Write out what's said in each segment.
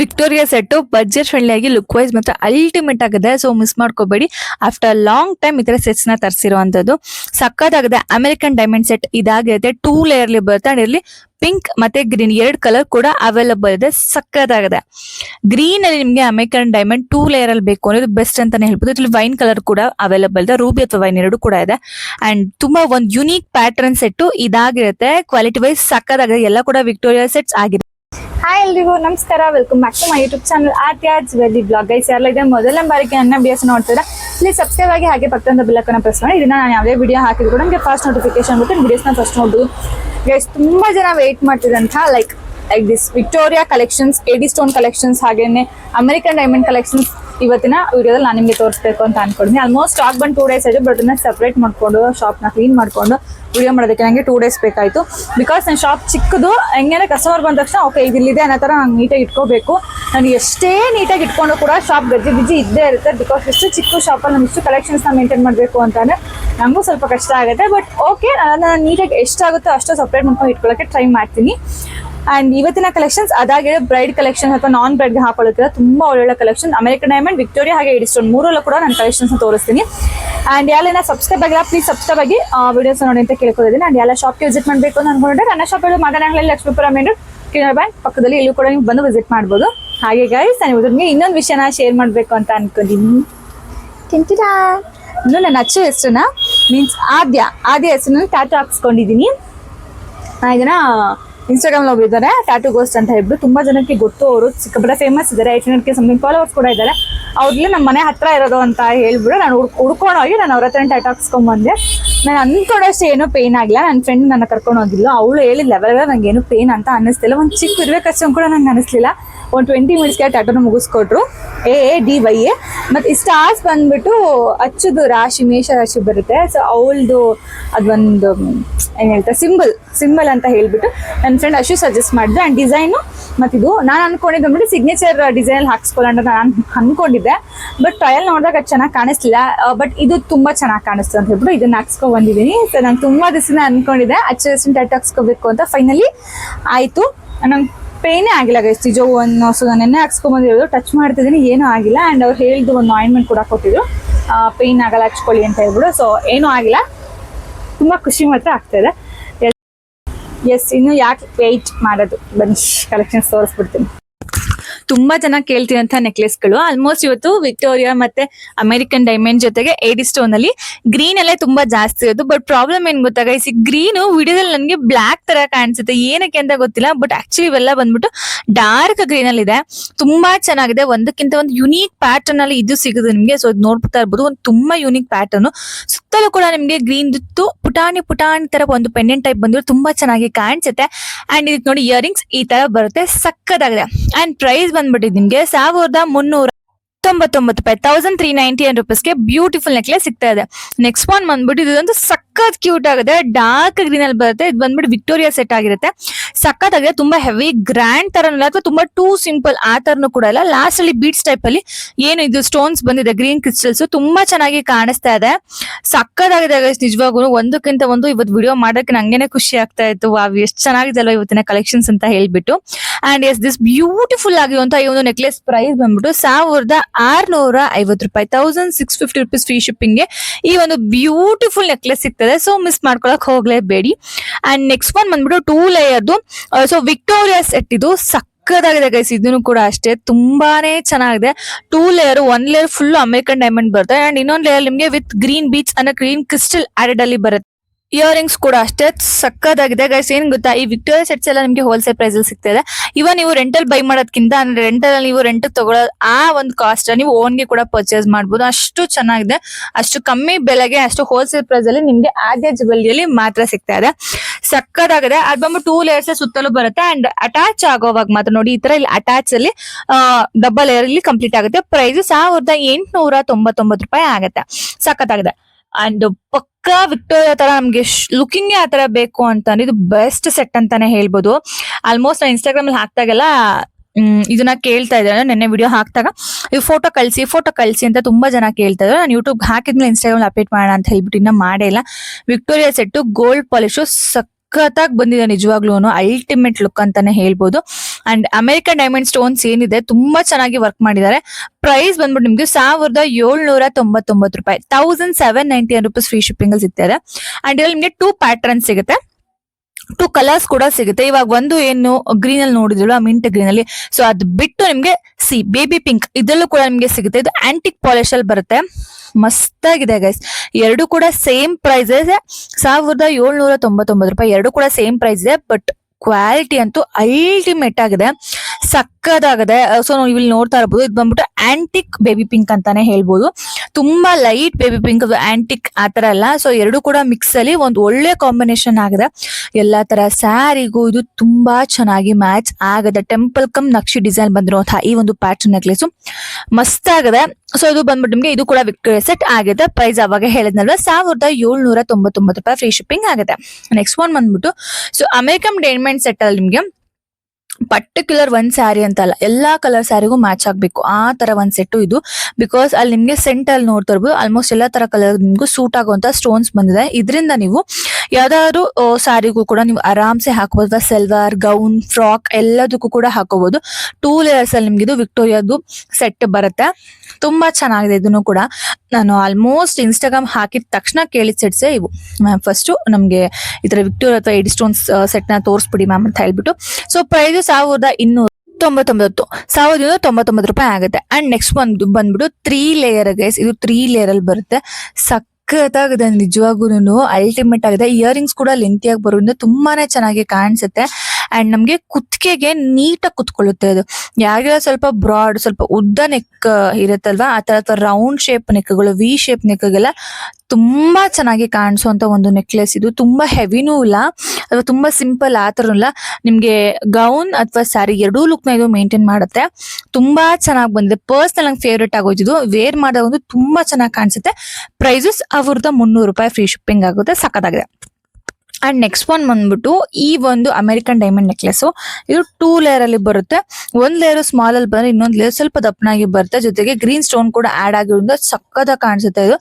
Victoria set budget friendly ಆಗಿ look wise ಮಾತ್ರ ultimate ಆಗಿದೆ. ಸೊ ಮಿಸ್ ಮಾಡ್ಕೋಬೇಡಿ. ಆಫ್ಟರ್ ಲಾಂಗ್ ಟೈಮ್ ಈ ಸೆಟ್ಸ್ನ ತರಿಸಿರುವಂತದ್ದು. ಸಕ್ಕತ್ತಾಗಿದೆ. ಅಮೆರಿಕನ್ ಡೈಮಂಡ್ ಸೆಟ್ ಇದಾಗಿರುತ್ತೆ ಟೂ ಲೇಯರ್ಲಿ ಬರುತ್ತೆ. ಅಂಡ್ ಇಲ್ಲಿ ಪಿಂಕ್ ಮತ್ತೆ ಗ್ರೀನ್ ಎರಡು ಕಲರ್ ಕೂಡ ಅವೈಲಬಲ್ ಇದೆ. ಸಕ್ಕತ್ತಾಗಿದೆ. ಗ್ರೀನ್ ಅಲ್ಲಿ ನಿಮಗೆ ಅಮೆರಿಕನ್ ಡೈಮಂಡ್ ಟೂ ಲೇಯರ್ ಅಲ್ಲಿ ಬೇಕು ಅನ್ನೋದು ಬೆಸ್ಟ್ ಅಂತಾನೆ ಹೇಳ್ಬೋದು. ಇಲ್ಲಿ ವೈನ್ ಕಲರ್ ಕೂಡ ಅವೈಲಬಲ್ ಇದೆ. ರೂಬಿ ಅಥವಾ ವೈನ್ ಎರಡು ಕೂಡ ಇದೆ. ಅಂಡ್ ತುಂಬಾ ಒಂದು ಯುನೀಕ್ ಪ್ಯಾಟರ್ನ್ ಸೆಟ್ ಇದಾಗಿರುತ್ತೆ ಕ್ವಾಲಿಟಿ ವೈಸ್ ಸಕ್ಕತ್ತಾಗಿದೆ. ಎಲ್ಲ ಕೂಡ ವಿಕ್ಟೋರಿಯಾ ಸೆಟ್ಸ್ ಆಗಿದೆ. ಹಾಯ್ ಎಲ್ರಿಗೂ, ನಮಸ್ಕಾರ. Welcome back to my YouTube channel ಆರ್ಟ್ಯಾಜ್ ವೆಲ್ಲಿ ಬ್ಲಾಗ್ ಗೈಸ್ ಯಾರಲ್ಲ ಇದೆ ಮೊದಲನೇ ಬಾರಿಗೆ ನನ್ನ ಎಸ್ ನೋಡ್ತೀರಾ? ಪ್ಲೀಸ್ ಸಬ್ಸ್ಕ್ರೈಬ್ ಆಗಿ ಹಾಗೆ ಪಕ್ಕದ ಬೆಲ್ಲಕ್ಕನ್ನ ಪ್ರೆಸ್ ಮಾಡಿ. ಇದನ್ನ ನಾನು ಯಾವುದೇ ವಿಡಿಯೋ ಹಾಕಿದ್ರು ಕೂಡ ನಮಗೆ ಫಸ್ಟ್ ನೋಟಿಫಿಕೇಶನ್ ಬಿಟ್ಟು ವಿಡಿಯೋಸ್ನ ಫಸ್ಟ್ ನೋಡ್ಬೋದು ಗೈಸ್ ತುಂಬ ಜನ wait ಮಾಡ್ತಿದ್ದಂಥ like like this Victoria collections AD stone collections ಹಾಗೇನೆ ಅಮೆರಿಕನ್ ಡೈಮಂಡ್ ಕಲೆಕ್ಷನ್ಸ್ ಇವತ್ತಿನ ವಿಡಿಯೋದಲ್ಲಿ ನಾನು ನಿಮಗೆ ತೋರಿಸ್ಬೇಕು ಅಂತ ಅನ್ಕೊಂಡಿದ್ದೀನಿ ಆಲ್ಮೋಸ್ಟ್ ಸ್ಟಾಕ್ ಬಂದು ಟೂ ಡೇಸ್ ಆಯಿತು ಬಟ್ ಅದನ್ನ ಸಪ್ರೇಟ್ ಮಾಡ್ಕೊಂಡು ಶಾಪ್ನ ಕ್ಲೀನ್ ಮಾಡ್ಕೊಂಡು ವಿಡಿಯೋ ಮಾಡೋದಕ್ಕೆ ನನಗೆ ಟೂ ಡೇಸ್ ಬೇಕಾಯಿತು. ಬಿಕಾಸ್ ನನ್ನ ಶಾಪ್ ಚಿಕ್ಕದು, ಹೆಂಗೇನೆ ಕಸ್ಟಮರ್ ಬಂದ ತಕ್ಷಣ ಓಕೆ ಇದು ಇಲ್ಲಿದೆ ಅನ್ನೋ ಥರ ನಾನು ನೀಟಾಗಿ ಇಟ್ಕೋಬೇಕು. ನಾನು ಎಷ್ಟೇ ನೀಟಾಗಿ ಇಟ್ಕೊಂಡು ಕೂಡ ಶಾಪ್ ಗಜ್ಜಿ ಬಿಜಿ ಇದ್ದೇ ಇರುತ್ತೆ. ಬಿಕಾಸ್ ಇಷ್ಟು ಚಿಕ್ಕ ಶಾಪಲ್ಲಿ ನಾನು ಇಷ್ಟು ಕಲೆಕ್ಷನ್ಸ್ನ ಮೇಂಟೈನ್ ಮಾಡಬೇಕು ಅಂತಂದರೆ ನನಗೂ ಸ್ವಲ್ಪ ಕಷ್ಟ ಆಗುತ್ತೆ. ಬಟ್ ಓಕೆ ನಾನು ನೀಟಾಗಿ ಎಷ್ಟಾಗುತ್ತೋ ಅಷ್ಟು ಸಪ್ರೇಟ್ ಮಾಡ್ಕೊಂಡು ಇಟ್ಕೊಳ್ಳೋಕ್ಕೆ ಟ್ರೈ ಮಾಡ್ತೀನಿ. ಅಂಡ್ ಇವತ್ತಿನ ಕಲೆಕ್ಷನ್ಸ್ ಅದಾಗಿದೆ ಬ್ರೈಡ್ ಕಲೆಕ್ಷನ್ ಅಥವಾ ನಾನ್ ಬ್ರೈಡ್ಗೆ ಹಾಕೊಳ್ಳೋಕೆ ತುಂಬಾ ಒಳ್ಳೊಳ್ಳೆ ಕಲೆಕ್ಷನ್ ಅಮೆರಿಕನ್ ಡೈಮಂಡ್ ವಿಕ್ಟೋರಿಯಾ ಹಾಗೆ ಇಡಿಸ್ಟೋನ್ ಮೂರಲ್ಲೂ ಕೂಡ ನಾನು ಕಲೆಕ್ಷನ್ಸ್ ತೋರಿಸ್ತೀನಿ. ಅಂಡ್ ಯಾಲ ಸಬ್ಸ್ಕ್ರೈಬ್ ಆಗಿಲ್ಲ ಪ್ಲೀಸ್ ಸಬ್ಸ್ಕ್ರೈಬ್ ಆಗಿ ವಿಡಿಯೋಸ್ ನೋಡಿ ಅಂತ ಕೇಳ್ಕೊಂಡಿದ್ದೀನಿ. ಅಂಡ್ ಎಲ್ಲ ಶಾಪ್ಗೆ ವಿಸಿಟ್ ಮಾಡಬೇಕು ಅಂತ ಅನ್ಕೊಂಡ್ರೆ ನನ್ನ ಶಾಪ್ ಹೇಳಿ ಮಾದನಹಳ್ಳಿ ಲಕ್ಷ್ಮೀಪುರ ಮೇನ್ ಕಿರಣ್ ಬ್ಯಾಂಕ್ ಪಕ್ಕದಲ್ಲಿ ಇಲ್ಲೂ ಕೂಡ ನೀವು ಬಂದು ವಿಸಿಟ್ ಮಾಡ್ಬೋದು. ಹಾಗೆ ಗೈಸ್ ನಾನು ನಿಮಗೆ ಇನ್ನೊಂದು ವಿಷಯನ ಶೇರ್ ಮಾಡಬೇಕು ಅಂತ ಅನ್ಕೊಂಡಿದ್ದೀನಿ ತಿಂತೀರಾ? ಇನ್ನು ನನ್ನ ಅಚ್ಚು ಹೆಸರನ್ನ ಮೀನ್ಸ್ ಆದ್ಯ ಆದ್ಯ ಹೆಸರನ್ನ ಟ್ಯಾಟು ಹಾಕ್ಸ್ಕೊಂಡಿದ್ದೀನಿ ಇದನ್ನ ಇನ್ಸ್ಟಾಗ್ರಾಮ್ ಅಲ್ಲಿ ಇದ್ದಾರೆ ಟ್ಯಾಟು ಗೋಸ್ಟ್ ಅಂತ ಹೇಳ್ಬಿಟ್ಟು ತುಂಬಾ ಜನಕ್ಕೆ ಗೊತ್ತು ಅವರು. ಸಿಕ್ಕಾಪಟ್ಟೆ ಫೇಮಸ್ ಇದ್ದಾರೆ ಏಟ್ ಹಂಡ್ರೆಡ್ಗೆ ಸಮಥಿಂಗ್ ಫಾಲೋವರ್ಸ್ ಕೂಡ ಇದ್ದಾರೆ ಅವ್ರಲ್ಲಿ ನಮ್ಮ ಮನೆ ಹತ್ರ ಇರೋದು ಅಂತ ಹೇಳ್ಬಿಟ್ಟು ನಾನು ಹುಡ್, ಹುಡ್ಕೊಂಡು ಹೋಗಿ ನಾನು ಅವ್ರ ಹತ್ರ ಟ್ಯಾಟು ಹಾಕ್ಸ್ಕೊಂಬಂದೆ ನಾನು ಅನ್ಕೊಂಡಷ್ಟು ಏನೂ ಪೇನ್ ಆಗಿಲ್ಲ ನನ್ನ ಫ್ರೆಂಡ್ ನನ್ನ ಕರ್ಕೊಂಡು ಹೋಗಿಲ್ಲ ಅವಳು ಹೇಳಿಲ್ಲ ಲೆವೆಲ್ ನಂಗೆ ಏನು ಪೇನ್ ಅಂತ ಅನ್ನಿಸ್ತಿಲ್ಲ. ಒಂದು ಚಿಕ್ಕ ಇರಬೇಕಷ್ಟು ಕೂಡ ನಂಗೆ ಅನಿಸ್ಲಿಲ್ಲ ಒಂದು ಟ್ವೆಂಟಿ ಮಿನಿಟ್ಸ್ಗೆ ಟ್ಯಾಟೋನ ಮುಗಿಸ್ಕೊಟ್ರು. A A D Y A ಮತ್ತು ಸ್ಟಾರ್ಸ್ ಬಂದ್ಬಿಟ್ಟು ಅಚ್ಚದು ರಾಶಿ, ಮೇಷ ರಾಶಿ ಬರುತ್ತೆ. ಸೊ ಅವಳದು ಅದೊಂದು, ಏನು ಹೇಳ್ತಾರೆ ಸಿಂಬಲ್ ಸಿಂಬಲ್ ಅಂತ ಹೇಳ್ಬಿಟ್ಟು ನನ್ನ ಫ್ರೆಂಡ್ ಅಶು ಸಜೆಸ್ಟ್ ಮಾಡಿದ್ರು ಆ್ಯಂಡ್ ಡಿಸೈನು ಇದು ನಾನು ಅನ್ಕೊಂಡಿದ್ದು ಅಂದ್ಬಿಟ್ಟು ಸಿಗ್ನೇಚರ್ ಡಿಸೈನಲ್ಲಿ ಹಾಕ್ಸ್ಕೊಳ್ಳೋಣ ಅಂತ ನಾನು ಅನ್ಕೊಂಡಿದ್ದೆ. ಬಟ್ ಟ್ರಯಲ್ ನೋಡಿದಾಗ ಅದು ಚೆನ್ನಾಗಿ ಕಾಣಿಸ್ಲಿಲ್ಲ. ಬಟ್ ಇದು ತುಂಬ ಚೆನ್ನಾಗಿ ಕಾಣಿಸ್ತು ಅಂತ ಹೇಳ್ಬಿಟ್ಟು ಇದನ್ನು ಹಾಕ್ಸ್ಕೊಬಂದಿದ್ದೀನಿ ಸೊ ನಾನು ತುಂಬ ದಿವಸನ ಅನ್ಕೊಂಡಿದ್ದೆ. ಅಚ್ಚ ಟೈಟ್ ಹಾಕ್ಸ್ಕೋಬೇಕು ಅಂತ ಫೈನಲಿ ಆಯಿತು. ನಂಗೆ ಪೇನೇ ಆಗಿಲ್ಲ ಗೈಸ್ ಜೋ ಒಂದು ಸೊ ನಾನು ನೆನ್ನೆ ಹಾಕ್ಸ್ಕೊಂಬಂದಿರೋದು ಟಚ್ ಮಾಡ್ತಿದ್ದೀನಿ, ಏನೂ ಆಗಿಲ್ಲ. ಆ್ಯಂಡ್ ಅವ್ರು ಹೇಳಿದ್ದು ಒಂದು ಆಯಿಂಟ್ಮೆಂಟ್ ಕೂಡ ಕೊಟ್ಟಿದ್ರು. ಪೇಯ್ನ್ ಆಗಲ್ಲ, ಹಚ್ಕೊಳ್ಳಿ ಅಂತ ಹೇಳ್ಬಿಟ್ಟು. ಸೊ ಏನೂ ಆಗಿಲ್ಲ. ತುಂಬ ಖುಷಿ ಮಾತ್ರ ಆಗ್ತಾಯಿದೆ ಎಸ್ ಇನ್ನು ಯಾಕೆ ವೆಯ್ಟ್ ಮಾಡೋದು? ಬನ್ನಿ ಕಲೆಕ್ಷನ್ಸ್ ತೋರಿಸ್ಬಿಡ್ತೀನಿ. ತುಂಬಾ ಜನ ಕೇಳ್ತಿರಂತ ನೆಕ್ಲೆಸ್ಗಳು ಆಲ್ಮೋಸ್ಟ್ ಇವತ್ತು ವಿಕ್ಟೋರಿಯಾ ಮತ್ತೆ ಅಮೆರಿಕನ್ ಡೈಮಂಡ್ ಜೊತೆಗೆ ಏಡಿ ಸ್ಟೋನ್ ಅಲ್ಲಿ ಗ್ರೀನ್ ಅಲ್ಲೇ ತುಂಬಾ ಜಾಸ್ತಿ ಇರೋದು. ಬಟ್ ಪ್ರಾಬ್ಲಮ್ ಏನ್ ಗೊತ್ತಾ ಈ ಗ್ರೀನ್ ವಿಡಿಯೋದಲ್ಲಿ ನನಗೆ ಬ್ಲಾಕ್ ತರ ಕಾಣಿಸುತ್ತೆ. ಏನಕ್ಕೆ ಅಂತ ಗೊತ್ತಿಲ್ಲ. ಬಟ್ ಆಕ್ಚುಲಿ ಇವೆಲ್ಲ ಬಂದ್ಬಿಟ್ಟು ಡಾರ್ಕ್ ಗ್ರೀನ್ ಅಲ್ಲಿ ಇದೆ. ತುಂಬಾ ಚೆನ್ನಾಗಿದೆ. ಒಂದಕ್ಕಿಂತ ಒಂದು ಯುನೀಕ್ ಪ್ಯಾಟರ್ನ್ ಅಲ್ಲಿ ಇದು ಸಿಗುತ್ತೆ ನಿಮ್ಗೆ. ಸೊ ನೋಡ್ತಾ ಇರ್ಬೋದು. ಒಂದು ತುಂಬಾ ಯುನೀಕ್ ಪ್ಯಾಟರ್ನ್ ಸುತ್ತಲೂ ಕೂಡ ನಿಮ್ಗೆ ಗ್ರೀನ್ ಪುಟಾಣಿ ಪುಟಾಣಿ ತರ ಒಂದು ಪೆಂಡೆಂಟ್ ಟೈಪ್ ಬಂದಿರೋ ತುಂಬಾ ಚೆನ್ನಾಗಿ ಕಾಣಿಸುತ್ತೆ. ಅಂಡ್ ಇದಕ್ಕೆ ನೋಡಿ ಇಯರಿಂಗ್ಸ್ ಈ ತರ ಬರುತ್ತೆ. ಸಕ್ಕದಾಗಿದೆ. ಅಂಡ್ ಪ್ರೈಸ್ ಬಂದ್ಬಿಟ್ಟಿದ್ ನಿಮ್ಗೆ ಸಾವಿರದ ಮುನ್ನೂರ ತೊಂಬತ್ತೊಂಬತ್ತು ರೂಪಾಯಿ ತೌಸಂಡ್ ತ್ರೀ ನೈಂಟಿ ಏನ್ ರುಪೀಸ್ಗೆ ಬ್ಯೂಟಿಫುಲ್ ನೆಕ್ಲೆಸ್ ಸಿಗ್ತಾ ಇದೆ. ನೆಕ್ಸ್ಟ್ ಒನ್ ಬಂದ್ಬಿಟ್ಟು ಇದೊಂದು ಸಖತ್ ಕ್ಯೂಟ್ ಆಗಿದೆ ಡಾರ್ಕ್ ಗ್ರೀನ್ ಅಲ್ಲಿ ಬರುತ್ತೆ. ಇದು ಬಂದ್ಬಿಟ್ಟು ವಿಕ್ಟೋರಿಯಾ ಸೆಟ್ ಆಗಿರುತ್ತೆ. ಸಖತ್ ಆಗಿದೆ, ತುಂಬಾ ಹೆವಿ ಗ್ರ್ಯಾಂಡ್ ತರನಲ್ಲ ಅಥವಾ ತುಂಬಾ ಟೂ ಸಿಂಪಲ್ ಆ ತರನು ಕೂಡ ಇಲ್ಲ. ಲಾಸ್ಟ್ ಅಲ್ಲಿ ಬೀಟ್ಸ್ ಟೈಪ್ ಅಲ್ಲಿ ಏನು ಇದು ಸ್ಟೋನ್ಸ್ ಬಂದಿದೆ ಗ್ರೀನ್ ಕ್ರಿಸ್ಟಲ್ಸ್ ತುಂಬಾ ಚೆನ್ನಾಗಿ ಕಾಣಿಸ್ತಾ ಇದೆ. ಸಖತ್ ಆಗಿದೆ ನಿಜವಾಗ್ಲೂ ಒಂದಕ್ಕಿಂತ ಒಂದು ಇವತ್ತು ವಿಡಿಯೋ ಮಾಡೋಕೆ ನಂಗೇನೆ ಖುಷಿ ಆಗ್ತಾ ಇತ್ತು. ಎಷ್ಟು ಚೆನ್ನಾಗಿದೆ ಅಲ್ವಾ ಇವತ್ತಿನ ಕಲೆಕ್ಷನ್ಸ್ ಅಂತ ಹೇಳ್ಬಿಟ್ಟು. ಅಂಡ್ ಎಸ್ ದಿಸ್ ಬ್ಯೂಟಿಫುಲ್ ಆಗಿರುವಂತಹ ಈ ಒಂದು ನೆಕ್ಲೆಸ್ ಪ್ರೈಸ್ ಬಂದ್ಬಿಟ್ಟು ಸಾವಿರದ ಆರ್ನೂರ ಐವತ್ತು ರೂಪಾಯಿ thousand six fifty rupees free ಶಿಪ್ಪಿಂಗ್ಗೆ ಈ ಒಂದು ಬ್ಯೂಟಿಫುಲ್ ನೆಕ್ಲೆಸ್ ಸಿಗ್ತದೆ. ಸೊ ಮಿಸ್ ಮಾಡ್ಕೊಳಕ್ ಹೋಗ್ಲೇಬೇಡಿ. ಅಂಡ್ ನೆಕ್ಸ್ಟ್ ಒನ್ ಬಂದ್ಬಿಟ್ಟು ಟೂ ಲೇಯರ್ದು ಸೊ ವಿಕ್ಟೋರಿಯಾ ಸೆಟ್ ಇದು ಸಕ್ಕದಾಗಿದೆ ಗೈಸ್ ಇದನ್ನು ಕೂಡ ಅಷ್ಟೇ, ತುಂಬಾನೇ ಚೆನ್ನಾಗಿದೆ. Two layer one layer full American diamond ಬರುತ್ತೆ. ಅಂಡ್ ಇನ್ನೊಂದು ಲೇಯರ್ ನಿಮಗೆ ವಿತ್ ಗ್ರೀನ್ ಬೀಚ್ ಅನ್ನೋ ಗ್ರೀನ್ ಕ್ರಿಸ್ಟಲ್ ಆಡೆಡ್ ಅಲ್ಲಿ ಬರುತ್ತೆ. ಇಯರಿಂಗ್ಸ್ ಕೂಡ ಅಷ್ಟೇ ಸಕ್ಕದಾಗಿದೆ ಗೈಸ್ ಏನ್ ಗೊತ್ತಾ? ಈ ವಿಕ್ಟೋರಿಯಾ ಸೆಟ್ಸ್ ಎಲ್ಲ ನಿಮಗೆ ಹೋಲ್ಸೇಲ್ ಪ್ರೈಸ್ ಅಲ್ಲಿ ಸಿಗ್ತಾ ಇದೆ. ಇವನ್ ನೀವು ರೆಂಟಲ್ ಬೈ ಮಾಡೋದಕ್ಕಿಂತ ಅಂದ್ರೆ ರೆಂಟಲ್ ಅಲ್ಲಿ ನೀವು ರೆಂಟ್ ತಗೊಳ್ಳೋ ಆ ಒಂದು ಕಾಸ್ಟ್ ನೀವು ಓನ್ಗೆ ಕೂಡ ಪರ್ಚೇಸ್ ಮಾಡಬಹುದು ಅಷ್ಟು ಚೆನ್ನಾಗಿದೆ. ಅಷ್ಟು ಕಮ್ಮಿ ಬೆಲೆಗೆ, ಅಷ್ಟು ಹೋಲ್ಸೇಲ್ ಪ್ರೈಸ್ ಅಲ್ಲಿ ನಿಮ್ಗೆ ಆದ್ಯ ಜುವೆಲ್ರಿಯಲ್ಲಿ ಮಾತ್ರ ಸಿಗ್ತಾ ಇದೆ. ಸಕ್ಕದಾಗಿದೆ ಅದು ಬಂದು ಟೂ ಲೇಯರ್ಸ್ ಸುತ್ತಲೂ ಬರುತ್ತೆ. ಅಂಡ್ ಅಟ್ಯಾಚ್ ಆಗೋವಾಗ ಮಾತ್ರ ನೋಡಿ, ಈ ತರ ಇಲ್ಲಿ ಅಟ್ಯಾಚ್ ಅಲ್ಲಿ ಡಬಲ್ ಲೇಯರ್ ಇಲ್ಲಿ ಕಂಪ್ಲೀಟ್ ಆಗುತ್ತೆ. ಪ್ರೈಸ್ ಸಾವಿರದ ಎಂಟುನೂರ ತೊಂಬತ್ತೊಂಬತ್ತು ರೂಪಾಯಿ ಆಗುತ್ತೆ. ಸಕ್ಕತ್ತಾಗಿದೆ. ಅಂಡ್ ಪಕ್ಕಾ ವಿಕ್ಟೋರಿಯಾ ತರ ನಮ್ಗೆ ಲುಕಿಂಗ್ ಆ ತರ ಬೇಕು ಅಂತಂದ್ರೆ ಇದು ಬೆಸ್ಟ್ ಸೆಟ್ ಅಂತಾನೆ ಹೇಳ್ಬೋದು. ಆಲ್ಮೋಸ್ಟ್ ನಾನು ಇನ್ಸ್ಟಾಗ್ರಾಮ್ ಅಲ್ಲಿ ಹಾಕ್ದಾಗೆಲ್ಲ ಇದನ್ನ ಕೇಳ್ತಾ ಇದ್ದಾರೆ. ನೆನ್ನೆ ವಿಡಿಯೋ ಹಾಕ್ದಾಗ, ಈ ಫೋಟೋ ಕಳಿಸಿ ಫೋಟೋ ಕಳಿಸಿ ಅಂತ ತುಂಬಾ ಜನ ಕೇಳ್ತಾ ಇದ್ರು ನಾನು ಯೂಟ್ಯೂಬ್ ಹಾಕಿದ್ಮೇಲೆ ಇನ್ಸ್ಟಾಗ್ರಾಮ್ ಅಪ್ಡೇಟ್ ಮಾಡೋಣ ಅಂತ ಹೇಳ್ಬಿಟ್ಟು ಇನ್ನೂ ಮಾಡೇ ಇಲ್ಲ. ವಿಕ್ಟೋರಿಯಾ ಸೆಟ್ ಗೋಲ್ಡ್ ಪಾಲಿಶ್ ಸಕ್ಕತ್ತಾಗಿ ಬಂದಿದೆ ನಿಜವಾಗ್ಲೂ ಅಲ್ಟಿಮೇಟ್ ಲುಕ್ ಅಂತಾನೆ ಹೇಳ್ಬೋದು. ಅಂಡ್ ಅಮೆರಿಕನ್ ಡೈಮಂಡ್ ಸ್ಟೋನ್ಸ್ ಏನಿದೆ, ತುಂಬಾ ಚೆನ್ನಾಗಿ ವರ್ಕ್ ಮಾಡಿದ್ದಾರೆ. ಪ್ರೈಸ್ ಬಂದ್ಬಿಟ್ಟು ನಿಮ್ಗೆ ಸಾವಿರದ ಏಳ್ನೂರ ತೊಂಬತ್ತೊಂಬತ್ತು ರೂಪಾಯಿ. Thousand seven ninety rupees free shipping ಅಲ್ಲಿ ಸಿಗ್ತಾರೆ ಅಂಡ್ ಇದ್ರಲ್ಲಿ ನಿಮ್ಗೆ ಟೂ ಪ್ಯಾಟರ್ನ್ ಸಿಗುತ್ತೆ. ಟೂ ಕಲರ್ಸ್ ಕೂಡ ಸಿಗುತ್ತೆ. ಇವಾಗ ಒಂದು ಏನು ಗ್ರೀನ್ ಅಲ್ಲಿ ನೋಡಿದ್ರು ಆ ಮಿಂಟ್ ಗ್ರೀನ್ ಅಲ್ಲಿ. ಸೊ ಅದ್ ಬಿಟ್ಟು ನಿಮ್ಗೆ ಸಿ ಬೇಬಿ ಪಿಂಕ್ ಇದರಲ್ಲೂ ಕೂಡ ನಿಮ್ಗೆ ಸಿಗುತ್ತೆ. ಇದು ಆಂಟಿಕ್ ಪಾಲಿಶ್ ಅಲ್ಲಿ ಬರುತ್ತೆ. ಮಸ್ತಾಗಿದೆ ಗೈಸ್ ಎರಡು ಕೂಡ ಸೇಮ್ ಪ್ರೈಸ್ ಇದೆ. ಸಾವಿರದ ಏಳ್ನೂರ ತೊಂಬತ್ತೊಂಬತ್ತು ರೂಪಾಯಿ. ಎರಡು ಕೂಡ ಸೇಮ್ ಪ್ರೈಸ್ ಇದೆ ಬಟ್ ಕ್ವಾಲಿಟಿ ಅಂತೂ ಅಲ್ಟಿಮೇಟ್ ಆಗಿದೆ. ಸಕ್ಕದಾಗಿದೆ ಸೊ ನೀವು ಇಲ್ಲಿ ನೋಡ್ತಾ ಇರಬಹುದು ಇದು ಬಂದ್ಬಿಟ್ಟು ಆಂಟಿಕ್ ಬೇಬಿ ಪಿಂಕ್ ಅಂತಾನೆ ಹೇಳ್ಬೋದು. ತುಂಬಾ ಲೈಟ್ ಬೇಬಿ ಪಿಂಕ್ ಆಂಟಿಕ್ ಆ ತರ ಅಲ್ಲ. ಸೊ ಎರಡು ಕೂಡ ಮಿಕ್ಸ್ ಅಲ್ಲಿ ಒಂದು ಒಳ್ಳೆ ಕಾಂಬಿನೇಷನ್ ಆಗಿದೆ. ಎಲ್ಲಾ ತರ ಸ್ಯಾರಿಗೂ ಇದು ತುಂಬಾ ಚೆನ್ನಾಗಿ ಮ್ಯಾಚ್ ಆಗದೆ. ಟೆಂಪಲ್ ಕಮ್ ನಕ್ಷಿ ಡಿಸೈನ್ ಬಂದಿರುವಂತಹ ಈ ಒಂದು ಪ್ಯಾಟರ್ನ್ ನೆಕ್ಲೆಸ್ ಮಸ್ತ್ ಆಗದೆ. ಸೊ ಇದು ಬಂದ್ಬಿಟ್ಟು ನಿಮ್ಗೆ ಇದು ಕೂಡ ಸೆಟ್ ಆಗಿದೆ. ಪ್ರೈಸ್ ಅವಾಗ ಹೇಳಿದ್ನಲ್ವ? ಸಾವಿರದ ಏಳ್ನೂರ ತೊಂಬತ್ತೊಂಬತ್ತು ರೂಪಾಯಿ ಫ್ರೀ ಶಿಪ್ಪಿಂಗ್ ಆಗುತ್ತೆ ನೆಕ್ಸ್ಟ್ ಒನ್ ಬಂದ್ಬಿಟ್ಟು ಸೊ ಅಮೆರಿಕನ್ ಡೈನ್ಮೆಂಟ್ ಸೆಟ್ ಅಲ್ಲಿ ನಿಮ್ಗೆ ಪರ್ಟಿಕ್ಯುಲರ್ ಒಂದ್ ಸ್ಯಾರಿ ಅಂತ ಅಲ್ಲ, ಎಲ್ಲಾ ಕಲರ್ ಸ್ಯಾರಿಗೂ ಮ್ಯಾಚ್ ಆಗ್ಬೇಕು. ಆ ತರ ಒಂದ್ ಸೆಟ್ ಇದು. ಬಿಕಾಸ್ ಅಲ್ಲಿ ನಿಮ್ಗೆ ಸೆಂಟ್ ಅಲ್ಲಿ ನೋಡ್ತಾ ಇರ್ಬೋದು ಆಲ್ಮೋಸ್ಟ್ ಎಲ್ಲಾ ತರ ಕಲರ್ ನಿಮ್ಗೂ ಸೂಟ್ ಆಗುವಂತ ಸ್ಟೋನ್ಸ್ ಬಂದಿದೆ. ಇದರಿಂದ ನೀವು ಯಾವ್ದಾದ್ರು ಸ್ಯಾರಿಗೂ ಕೂಡ ನೀವು ಆರಾಮ್ಸೆ ಹಾಕೋಬಹುದು ಸೆಲ್ವಾರ್, ಗೌನ್, ಫ್ರಾಕ್ ಎಲ್ಲದಕ್ಕೂ ಕೂಡ ಹಾಕೋಬಹುದು ಟೂ ಲೇಯರ್ಸ್ ಅಲ್ಲಿ ನಿಮ್ಗೆ ಇದು ವಿಕ್ಟೋರಿಯಾದು ಸೆಟ್ ಬರುತ್ತೆ. ತುಂಬಾ ಚೆನ್ನಾಗಿದೆ ಇದನ್ನು ಕೂಡ. ನಾನು ಆಲ್ಮೋಸ್ಟ್ ಇನ್ಸ್ಟಾಗ್ರಾಮ್ ಹಾಕಿದ ತಕ್ಷಣ ಕೇಳಿದ ಸೆಟ್ಸೇ ಇವು. ಮ್ಯಾಮ್ ಫಸ್ಟ್ ನಮ್ಗೆ ಈ ತರ ವಿಕ್ಟೋರಿಯಾ ಅಥವಾ ಏಡಿ ಸ್ಟೋನ್ಸ್ ಸೆಟ್ನ ತೋರಿಸ್ಬಿಡಿ ಮ್ಯಾಮ್ ಅಂತ ಹೇಳ್ಬಿಟ್ಟು. ಸೊ ಪ್ರೈಸ್ ಸಾವಿರದ ಇನ್ನೂರ, ತೊಂಬತ್ತೊಂಬತ್ತು, ಸಾವಿರದ ತೊಂಬತ್ತೊಂಬತ್ತು ರೂಪಾಯಿ ಆಗುತ್ತೆ. ಅಂಡ್ ನೆಕ್ಸ್ಟ್ ಒಂದು ಬಂದ್ಬಿಟ್ಟು ತ್ರೀ ಲೇಯರ್ ಗೈಸ್ ಇದು ತ್ರೀ ಲೇಯರ್ ಅಲ್ಲಿ ಬರುತ್ತೆ. ಸಖತ್ತಾಗಿದೆ. ನಿಜವಾಗೂನು ಅಲ್ಟಿಮೇಟ್ ಆಗಿದೆ. ಇಯರಿಂಗ್ಸ್ ಕೂಡ ಲೆಂತಿಯಾಗಿ ಬರೋದ್ರಿಂದ ತುಂಬಾನೇ ಚೆನ್ನಾಗಿ ಕಾಣಿಸುತ್ತೆ. ಅಂಡ್ ನಮಗೆ ಕುತ್ತಿಗೆಗೆ ನೀಟಾಗಿ ಕುತ್ಕೊಳ್ಳುತ್ತೆ ಅದು. ಯಾರಿಗೆಲ್ಲ ಸ್ವಲ್ಪ ಬ್ರಾಡ್ ಸ್ವಲ್ಪ ಉದ್ದ ನೆಕ್ ಇರುತ್ತಲ್ವಾ, ಆ ತರ ಅಥವಾ ರೌಂಡ್ ಶೇಪ್ ನೆಕ್ಗಳು ವಿ ಶೇಪ್ ನೆಕ್ಗೆಲ್ಲ ತುಂಬಾ ಚೆನ್ನಾಗಿ ಕಾಣಿಸುವಂತ ಒಂದು ನೆಕ್ಲೆಸ್ ಇದು. ತುಂಬಾ ಹೆವಿನೂ ಇಲ್ಲ ಅಥವಾ ತುಂಬಾ ಸಿಂಪಲ್ ಆ ಥರ ಇಲ್ಲ. ನಿಮ್ಗೆ ಗೌನ್ ಅಥವಾ ಸ್ಯಾರಿ ಎರಡೂ ನ ಇದು ಮೇಂಟೈನ್ ಮಾಡುತ್ತೆ. ತುಂಬಾ ಚೆನ್ನಾಗಿ ಬಂದಿದೆ. ಪರ್ಸ್ನಲ್ ನಂಗೆ ಫೇವ್ರೇಟ್ ಆಗೋಯ್ತಿದ್ದು ವೇರ್ ಮಾಡೋದು ಒಂದು ತುಂಬಾ ಚೆನ್ನಾಗಿ ಕಾಣಿಸುತ್ತೆ. ಪ್ರೈಸಸ್ ಅವ್ರದ್ದು ಮುನ್ನೂರು ರೂಪಾಯಿ ಫ್ರೀ ಶಿಪ್ಪಿಂಗ್ ಆಗುತ್ತೆ. ಸಖತ್ತಾಗಿದೆ. ಅಂಡ್ ನೆಕ್ಸ್ಟ್ ಒನ್ ಬಂದ್ಬಿಟ್ಟು ಈ ಒಂದು ಅಮೆರಿಕನ್ ಡೈಮಂಡ್ ನೆಕ್ಲೆಸ್ ಇದು ಟೂ ಲೇಯರ್ ಅಲ್ಲಿ ಬರುತ್ತೆ. ಒಂದ್ ಲೇಯರ್ ಸ್ಮಾಲ್ ಅಲ್ಲಿ ಬಂದ್ರೆ ಇನ್ನೊಂದು ಲೇಯರ್ ಸ್ವಲ್ಪ ದಪ್ಪನಾಗಿ ಬರುತ್ತೆ. ಜೊತೆಗೆ ಗ್ರೀನ್ ಸ್ಟೋನ್ ಕೂಡ ಆಡ್ ಆಗಿರೋದ್ರಿಂದ ಸಕ್ಕತ್ತಾಗಿ ಕಾಣಿಸುತ್ತೆ ಇದು.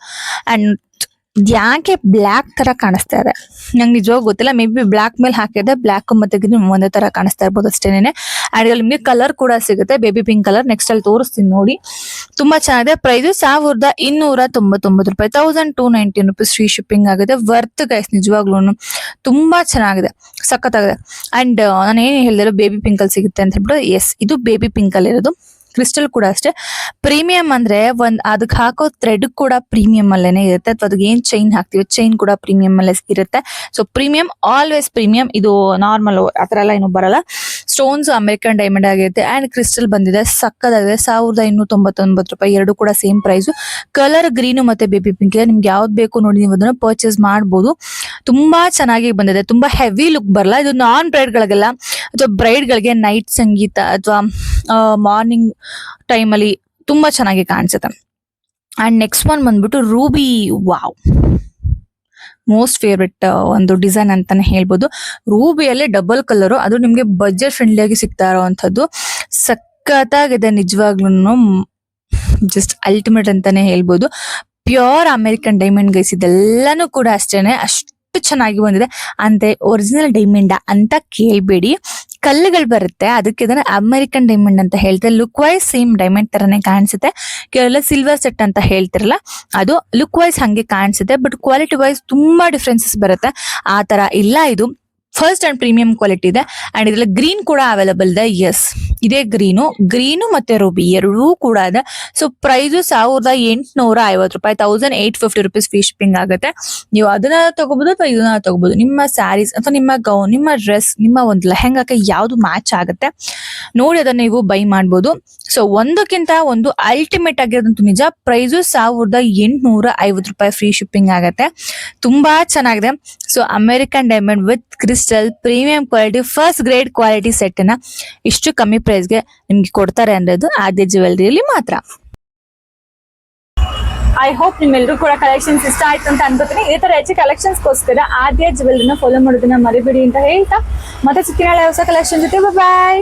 ಅಂಡ್ ಯಾಕೆ ಬ್ಲ್ಯಾಕ್ ತರ ಕಾಣಿಸ್ತಾ ಇದೆ? ನಂಗೆ ನಿಜವಾಗ ಗೊತ್ತಿಲ್ಲ. ಮೇ ಬಿ ಬ್ಲ್ಯಾಕ್ ಮೇಲೆ ಹಾಕಿದ್ರೆ ಬ್ಲ್ಯಾಕ್ ಮತ್ತೆ ಒಂದೇ ತರ ಕಾಣಿಸ್ತಾ ಇರ್ಬೋದು ಅಷ್ಟೇನೆ ಅಂಡ್ ಅಲ್ಲಿ ನಿಮಗೆ ಕಲರ್ ಕೂಡ ಸಿಗುತ್ತೆ. Baby pink colour. ನೆಕ್ಸ್ಟ್ ಅಲ್ಲಿ ತೋರಿಸ್ತೀನಿ ನೋಡಿ. ತುಂಬಾ ಚೆನ್ನಾಗಿದೆ. ಪ್ರೈಸ್ ಸಾವಿರದ ಇನ್ನೂರ ತೊಂಬತ್ತೊಂಬತ್ತು ರೂಪಾಯಿ. Thousand two ninety rupees free shipping ಆಗಿದೆ. ವರ್ತ್ ಗೈಸ್ ನಿಜವಾಗ್ಲೂ ತುಂಬಾ ಚೆನ್ನಾಗಿದೆ. ಸಖತ್ತಾಗಿದೆ. ಅಂಡ್ ನಾನು ಏನ್ ಹೇಳಿದ್ರು ಬೇಬಿ ಪಿಂಕ್ ಅಲ್ಲಿ ಸಿಗುತ್ತೆ ಅಂತ ಹೇಳ್ಬಿಟ್ಟು ಎಸ್ ಇದು ಬೇಬಿ ಪಿಂಕ್ ಅಲ್ಲಿ ಇರೋದು ಕ್ರಿಸ್ಟಲ್ ಕೂಡ ಅಷ್ಟೇ. ಪ್ರೀಮಿಯಂ ಅಂದ್ರೆ ಒಂದ್ ಅದಕ್ಕೆ ಹಾಕೋ ಥ್ರೆಡ್ ಕೂಡ ಪ್ರೀಮಿಯಂ ಅಲ್ಲೇನೆ ಇರುತ್ತೆ. ಅಥವಾ ಅದಕ್ಕೆ ಏನ್ ಚೈನ್ ಹಾಕ್ತಿವಿ ಚೈನ್ ಕೂಡ ಪ್ರೀಮಿಯಂ ಅಲ್ಲೇ ಇರುತ್ತೆ. ಸೊ ಪ್ರೀಮಿಯಂ ಆಲ್ವೇಸ್ ಪ್ರೀಮಿಯಂ ಇದು ನಾರ್ಮಲ್ ಆತರ ಎಲ್ಲ ಏನು ಬರಲ್ಲ. ಸ್ಟೋನ್ಸ್ ಅಮೆರಿಕನ್ ಡೈಮಂಡ್ ಆಗಿರುತ್ತೆ. ಅಂಡ್ ಕ್ರಿಸ್ಟಲ್ ಬಂದಿದೆ. ಸಕ್ಕದಾಗಿದೆ. ಸಾವಿರದ ಇನ್ನೂರ ತೊಂಬತ್ತೊಂಬತ್ತು ರೂಪಾಯಿ ಎರಡು ಕೂಡ ಸೇಮ್ ಪ್ರೈಸ್ ಕಲರ್ ಗ್ರೀನು ಮತ್ತೆ ಬೇಬಿ ಪಿಂಕ್ ಇದೆ. ನಿಮ್ಗೆ ಯಾವ್ದು ಬೇಕು ನೋಡಿ ನೀವು ಅದನ್ನ ಪರ್ಚೇಸ್ ಮಾಡ್ಬೋದು. ತುಂಬಾ ಚೆನ್ನಾಗಿ ಬಂದಿದೆ. ತುಂಬಾ ಹೆವಿ ಲುಕ್ ಬರಲ್ಲ. ಇದು ನಾನ್ ಬ್ರೈಡ್ ಗಳಿಗೆಲ್ಲ. ಅಥವಾ ಬ್ರೈಡ್ ಗಳಿಗೆ ನೈಟ್ ಸಂಗೀತ. ಅಥವಾ ಮಾರ್ನಿಂಗ್ ಟೈಮಲ್ಲಿ ತುಂಬಾ ಚೆನ್ನಾಗಿ ಕಾಣಿಸುತ್ತೆ. ಅಂಡ್ ನೆಕ್ಸ್ಟ್ ಒನ್ ಬಂದ್ಬಿಟ್ಟು ರೂಬಿ ವಾವ್ ಮೋಸ್ಟ್ ಫೇವ್ರೆಟ್ ಒಂದು ಡಿಸೈನ್ ಅಂತಾನೆ ಹೇಳ್ಬೋದು. ರೂಬಿಯಲ್ಲೇ ಡಬಲ್ ಕಲರ್ ಅದು ನಿಮಗೆ ಬಜೆಟ್ ಫ್ರೆಂಡ್ಲಿ ಆಗಿ ಸಿಗ್ತಾ ಇರೋವಂಥದ್ದು. ಸಖತ್ತಾಗಿದೆ ನಿಜವಾಗ್ಲೂ ಜಸ್ಟ್ ಅಲ್ಟಿಮೇಟ್ ಅಂತಾನೆ ಹೇಳ್ಬೋದು. ಪ್ಯೂರ್ ಅಮೇರಿಕನ್ ಡೈಮಂಡ್ ಗೈಸ್ ಇದೆಲ್ಲಾನು ಕೂಡ ಅಷ್ಟೇನೆ. ಅಷ್ಟು ಚೆನ್ನಾಗಿ ಬಂದಿದೆ. ಅಂತೆ ಒರಿಜಿನಲ್ ಡೈಮಂಡ ಅಂತ ಕೇಳ್ಬೇಡಿ. ಕಲ್ಲುಗಳು ಬರುತ್ತೆ, ಅದಕ್ಕೆ ಇದನ್ನ ಅಮೆರಿಕನ್ ಡೈಮಂಡ್ ಅಂತ ಹೇಳ್ತಾರೆ. ಲುಕ್ ವೈಸ್ ಸೇಮ್ ಡೈಮಂಡ್ ತರನೇ ಕಾಣಿಸುತ್ತೆ. ಕೆಲವೆಲ್ಲ ಸಿಲ್ವರ್ ಸೆಟ್ ಅಂತ ಹೇಳ್ತಿರಲ್ಲ, ಅದು ಲುಕ್ ವೈಸ್ ಹಂಗೆ ಕಾಣಿಸುತ್ತೆ. ಬಟ್ ಕ್ವಾಲಿಟಿ ವೈಸ್ ತುಂಬಾ ಡಿಫ್ರೆನ್ಸಸ್ ಬರುತ್ತೆ. ಆ ತರ ಇಲ್ಲ ಇದು. ಫಸ್ಟ್ ಅಂಡ್ ಪ್ರೀಮಿಯಂ ಕ್ವಾಲಿಟಿ ಇದೆ. ಅಂಡ್ ಇದ್ರಲ್ಲಿ ಗ್ರೀನ್ ಕೂಡ ಅವೈಲಬಲ್ ಇದೆ. ಎಸ್ ಇದೇ ಗ್ರೀನು. ಗ್ರೀನು ಮತ್ತೆ ರೂಬಿ ಎರಡೂ ಕೂಡ ಇದೆ ಸೊ ಪ್ರೈಸ್ ಸಾವಿರದ ಎಂಟುನೂರ ಐವತ್ತು ರೂಪಾಯಿ thousand eight fifty rupees free shipping ಆಗುತ್ತೆ. ನೀವು ಅದನ್ನ ತಗೋಬಹುದು ಅಥವಾ ಇದನ್ನ ತಗೋಬಹುದು ನಿಮ್ಮ ಸ್ಯಾರೀಸ್ ಅಥವಾ ನಿಮ್ಮ ಗೌನ್ ನಿಮ್ಮ ಡ್ರೆಸ್ ನಿಮ್ಮ ಒಂದು ಲೆಹೆಂಗಾಕೆ ಯಾವುದು ಮ್ಯಾಚ್ ಆಗುತ್ತೆ? ನೋಡಿ ಅದನ್ನ ನೀವು ಬೈ ಮಾಡ್ಬೋದು. ಸೊ ಒಂದಕ್ಕಿಂತ ಒಂದು ಅಲ್ಟಿಮೇಟ್ ಆಗಿರೋದಂತೂ ನಿಜ ಪ್ರೈಸು ಸಾವಿರದ ಎಂಟುನೂರ ಐವತ್ತು ರೂಪಾಯಿ ಫ್ರೀ ಶಿಪ್ಪಿಂಗ್ ಆಗುತ್ತೆ. ತುಂಬಾ ಚೆನ್ನಾಗಿದೆ. So American diamond with crystal premium quality first grade quality set ಇಷ್ಟು ಕಮ್ಮಿ ಪ್ರೈಸ್ಗೆ ನಿಮ್ಗೆ ಕೊಡ್ತಾರೆ ಅನ್ನೋದು ಆದ್ಯ ಜ್ಯುವೆಲ್ರಿಯಲ್ಲಿ ಮಾತ್ರ. ಐ ಹೋಪ್ ನಿಮ್ಮೆಲ್ಲರೂ ಕೂಡ ಕಲೆಕ್ಷನ್ಸ್ ಇಷ್ಟ ಆಯ್ತು ಅಂತ ಅನ್ಕೋತೀನಿ. ಈ ತರ ಹೆಚ್ಚು ಕಲೆಕ್ಷನ್ಸ್ಗೋಸ್ಕರ ಆದ್ಯ ಜ್ಯುವೆಲ್ರಿನ ಫಾಲೋ ಮಾಡೋದನ್ನ ಮರಿಬೇಡಿ ಅಂತ ಹೇಳ್ತಾ. ಮತ್ತೆ ಸಿಕ್ಕಿನಾಳೆ ಹೊಸ ಕಲೆಕ್ಷನ್ ಜೊತೆ ಬಾಯ್